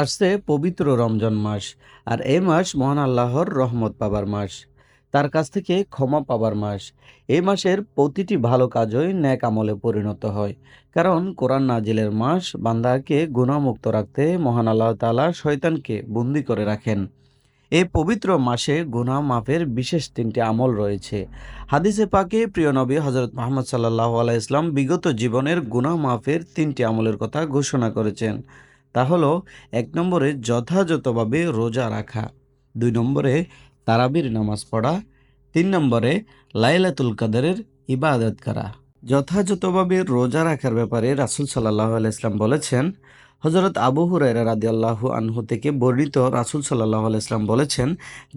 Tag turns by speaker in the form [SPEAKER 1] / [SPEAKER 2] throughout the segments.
[SPEAKER 1] আসছে পবিত্র রমজান মাস, আর এই মাস মহান আল্লাহর রহমত পাবার মাস, তার কাছ থেকে ক্ষমা পাবার মাস। এই মাসের প্রতিটি ভালো কাজই ন্যাক আমলে পরিণত হয়, কারণ কোরআন নাজিলের মাস বান্দাকে গুণামুক্ত রাখতে মহান আল্লাহ তালা শয়তানকে বন্দি করে রাখেন। এই পবিত্র মাসে গুনাহ মাফের বিশেষ তিনটি আমল রয়েছে। হাদিসে পাকে প্রিয় নবী হজরত মোহাম্মদ সাল্লাহ আলাইসলাম বিগত জীবনের গুনাহ মাফের তিনটি আমলের কথা ঘোষণা করেছেন। তা হলো, এক নম্বরে যথাযথভাবে রোজা রাখা, দুই নম্বরে তারাবির নামাজ পড়া, তিন নম্বরে লাইলাতুল কাদারের ইবাদত করা। যথাযথভাবে রোজা রাখার ব্যাপারে রাসুল সাল্লাহ আলাইসলাম বলেছেন হজরত আবু হুরাইরা রাদিয়াল্লাহু আনহু থেকে বর্ণিত রাসুল সাল্লাহ আলাইসলাম বলেছেন,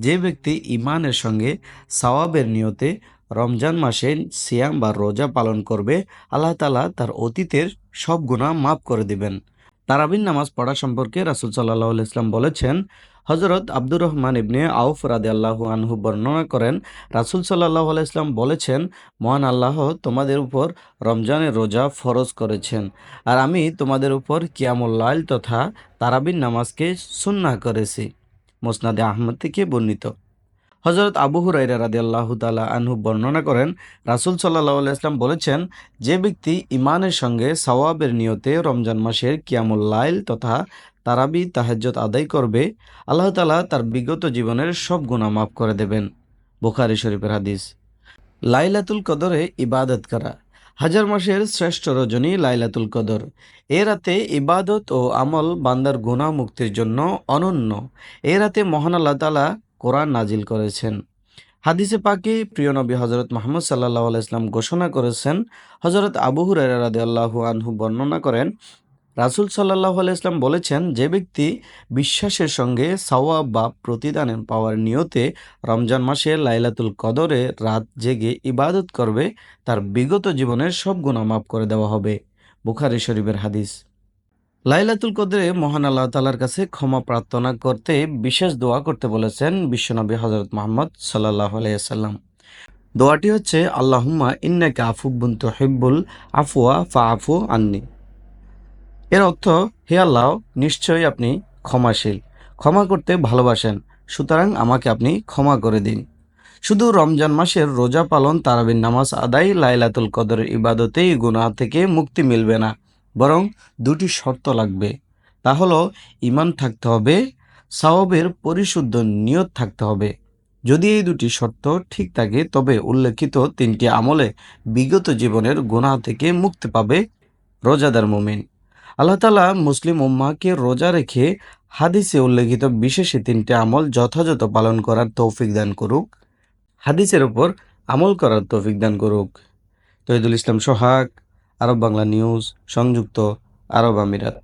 [SPEAKER 1] যে ব্যক্তি ইমানের সঙ্গে সওয়াবের নিয়তে রমজান মাসে সিয়াম বা রোজা পালন করবে, আল্লাহ তালা তার অতীতের সব গুণা মাফ করে দিবেন। তারাবিন নামাজ পড়া সম্পর্কে রাসুল সাল্লাহ ইসলাম বলেছেন হজরত আব্দুর রহমান ইবনে আউফ রাদে আল্লাহু আনহু বর্ণনা করেন, রাসুল সাল্লাহ আলাইসলাম বলেছেন, মহান আল্লাহ তোমাদের উপর রমজানের রোজা ফরজ করেছেন আর আমি তোমাদের উপর কিয়ামুল্লাইল তথা তারাবিন নামাজকে সুন্নাহ করেছি। মোসনাদে আহমদ থেকে বর্ণিত। হজরত আবু হুরাইরা রাদি আল্লাহ তালা আনহু বর্ণনা করেন, রাসুল সাল্লাহ ইসলাম বলেছেন, যে ব্যক্তি ইমানের সঙ্গে সওয়াবের নিয়তে রমজান মাসের কিয়ামুল লাইল তথা তারাবি তাহাজ্জত আদায় করবে, আল্লাহ তালা তার বিগত জীবনের সব গুণা মাফ করে দেবেন। বুখারি শরীফের হাদিস। লাইলাতুল কদরে ইবাদত করা। হাজার মাসের শ্রেষ্ঠ রজনী লাইলাতুল কদর। এ রাতে ইবাদত ও আমল বান্দার গুণা মুক্তির জন্য অনন্য। এ রাতে মহান আল্লাহ তালা কোরআন নাজিল করেছেন। হাদিসে পাকে প্রিয় নবী হজরত মোহাম্মদ সাল্লাহ আলাইসলাম ঘোষণা করেছেন হজরত আবু হুরাইরা রাদে আনহু বর্ণনা করেন, রাসুল সাল্লাহ আলাইসলাম বলেছেন, যে ব্যক্তি বিশ্বাসের সঙ্গে সাওয়াব বা প্রতিদান পাওয়ার নিয়তে রমজান মাসে লাইলাতুল কদরে রাত জেগে ইবাদত করবে, তার বিগত জীবনের সব গুণা মাফ করে দেওয়া হবে। বুখারি শরীফের হাদিস। লাইলাতুল কদরে মহান আল্লাহ তালার কাছে ক্ষমা প্রার্থনা করতে বিশেষ দোয়া করতে বলেছেন বিশ্বনবী হজরত মোহাম্মদ সাল্লাহ আলাইসাল্লাম দোয়াটি হচ্ছে, আল্লাহুম্মা ইন্নাকে আফুবুন হিব্বুল আফুয়া ফা আফু আন্নি। এর অর্থ, হে আল্লাহ, নিশ্চয়ই আপনি ক্ষমাশীল। ক্ষমা করতে ভালোবাসেন, সুতরাং আমাকে আপনি ক্ষমা করে দিন। শুধু রমজান মাসের রোজা পালন তারাবিন নামাজ আদায়, লাইলাতুল কদরের ইবাদতেই গুনাহ থেকে মুক্তি মিলবে না। বরং দুটি শর্ত লাগবে। তা হলো ইমান থাকতে হবে, সাওয়াবের পরিশুদ্ধ নিয়ত থাকতে হবে। যদি এই দুটি শর্ত ঠিক থাকে, তবে উল্লেখিত তিনটি আমলে বিগত জীবনের গুনাহ থেকে মুক্তি পাবে রোজাদার মুমিন। আল্লাহ তালা মুসলিম উম্মাকে রোজা রেখে হাদিসে উল্লেখিত বিশেষ তিনটি আমল যথাযথ পালন করার তৌফিক দান করুক। হাদিসের ওপর আমল করার তৌফিক দান করুক। তহিদুল ইসলাম সোহাগ। আরব বাংলা নিউজ সংযুক্ত আরব আমিরাত।